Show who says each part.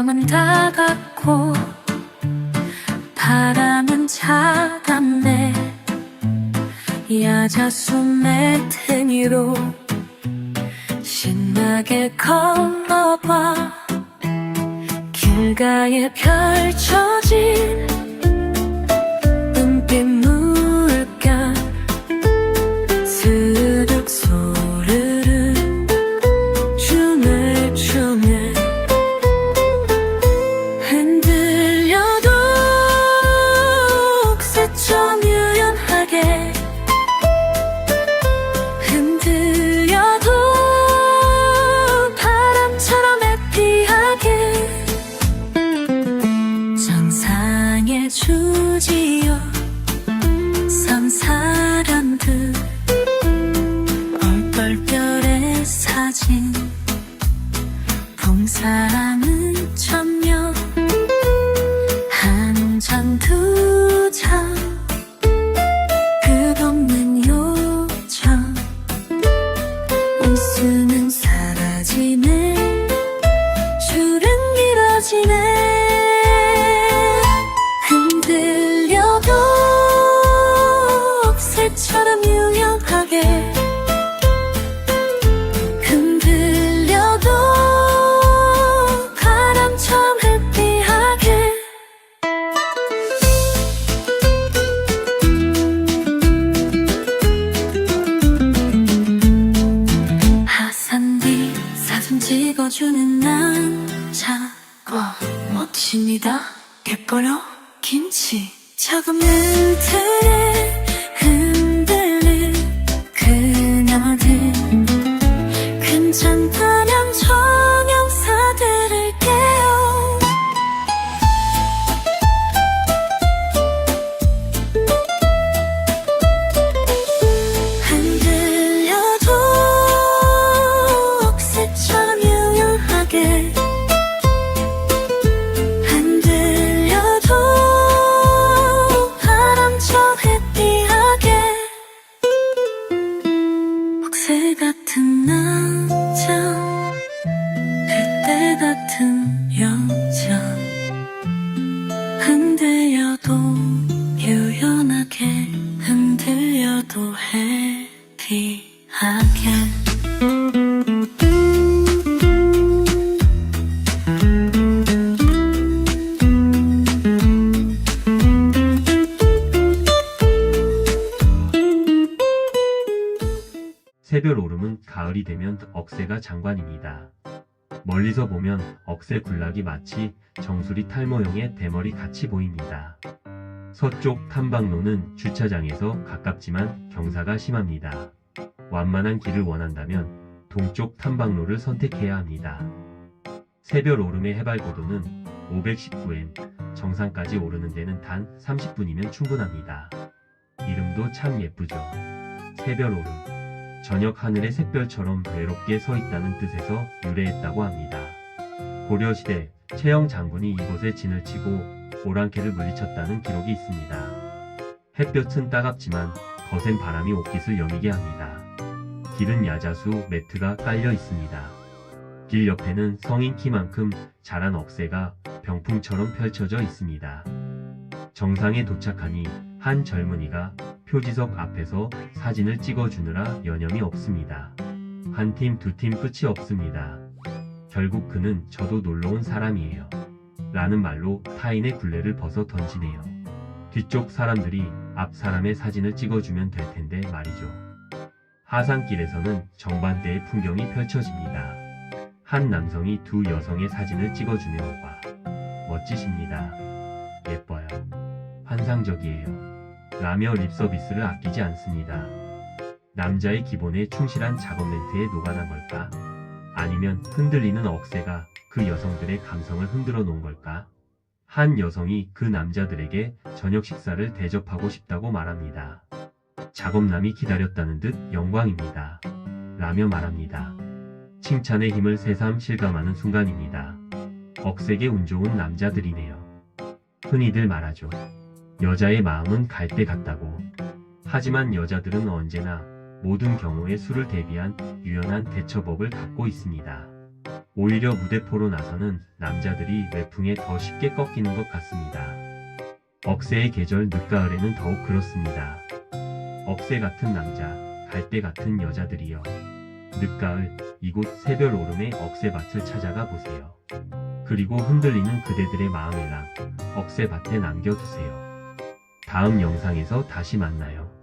Speaker 1: 뺨은 다갔고 바람은 차갑네. 야자수 매트 위로 신나게 걸어봐. 길가에 펼쳐진 주지요. 섬사람들 얼떨결의 사진. 봄사람은 천명. 한잔두 잔. 끝없는 요정. 웃음 사진 찍어주는 남자 어, 멋집니다. 예뻐요 김치 작은 멘트에 억새 같은 남자. 그때 같은
Speaker 2: 오름은 가을이 되면 억새가 장관입니다. 멀리서 보면 억새 군락이 마치 정수리 탈모형의 대머리 같이 보입니다. 서쪽 탐방로는 주차장에서 가깝지만 경사가 심합니다. 완만한 길을 원한다면 동쪽 탐방로를 선택해야 합니다. 새별 오름의 해발 고도는 519m, 정상까지 오르는 데는 단 30분이면 충분합니다. 이름도 참 예쁘죠. 새별 오름. 저녁 하늘의 샛별처럼 외롭게 서 있다는 뜻에서 유래했다고 합니다. 고려시대 최영 장군이 이곳에 진을 치고 오랑캐를 물리쳤다는 기록이 있습니다. 햇볕은 따갑지만 거센 바람이 옷깃을 여미게 합니다. 길은 야자수 매트가 깔려 있습니다. 길 옆에는 성인 키만큼 자란 억새가 병풍처럼 펼쳐져 있습니다. 정상에 도착하니 한 젊은이가 표지석 앞에서 사진을 찍어주느라 여념이 없습니다. 한 팀, 두 팀 끝이 없습니다. 결국 그는 저도 놀러온 사람이에요. 라는 말로 타인의 굴레를 벗어 던지네요. 뒤쪽 사람들이 앞 사람의 사진을 찍어주면 될 텐데 말이죠. 하산길에서는 정반대의 풍경이 펼쳐집니다. 한 남성이 두 여성의 사진을 찍어주며 와. 멋지십니다. 예뻐요. 환상적이에요. 라며 립 서비스를 아끼지 않습니다. 남자의 기본에 충실한 작업 멘트에 녹아난 걸까? 아니면 흔들리는 억새가 그 여성들의 감성을 흔들어 놓은 걸까? 한 여성이 그 남자들에게 저녁 식사를 대접하고 싶다고 말합니다. 작업남이 기다렸다는 듯 영광입니다. 라며 말합니다. 칭찬의 힘을 새삼 실감하는 순간입니다. 억세게 운 좋은 남자들이네요. 흔히들 말하죠. 여자의 마음은 갈대 같다고. 하지만 여자들은 언제나 모든 경우에 술을 대비한 유연한 대처법을 갖고 있습니다. 오히려 무대포로 나서는 남자들이 외풍에 더 쉽게 꺾이는 것 같습니다. 억새의 계절 늦가을에는 더욱 그렇습니다. 억새 같은 남자, 갈대 같은 여자들이여. 늦가을 이곳 새별 오름의 억새밭을 찾아가 보세요. 그리고 흔들리는 그대들의 마음을 랑 억새밭에 남겨두세요. 다음 영상에서 다시 만나요.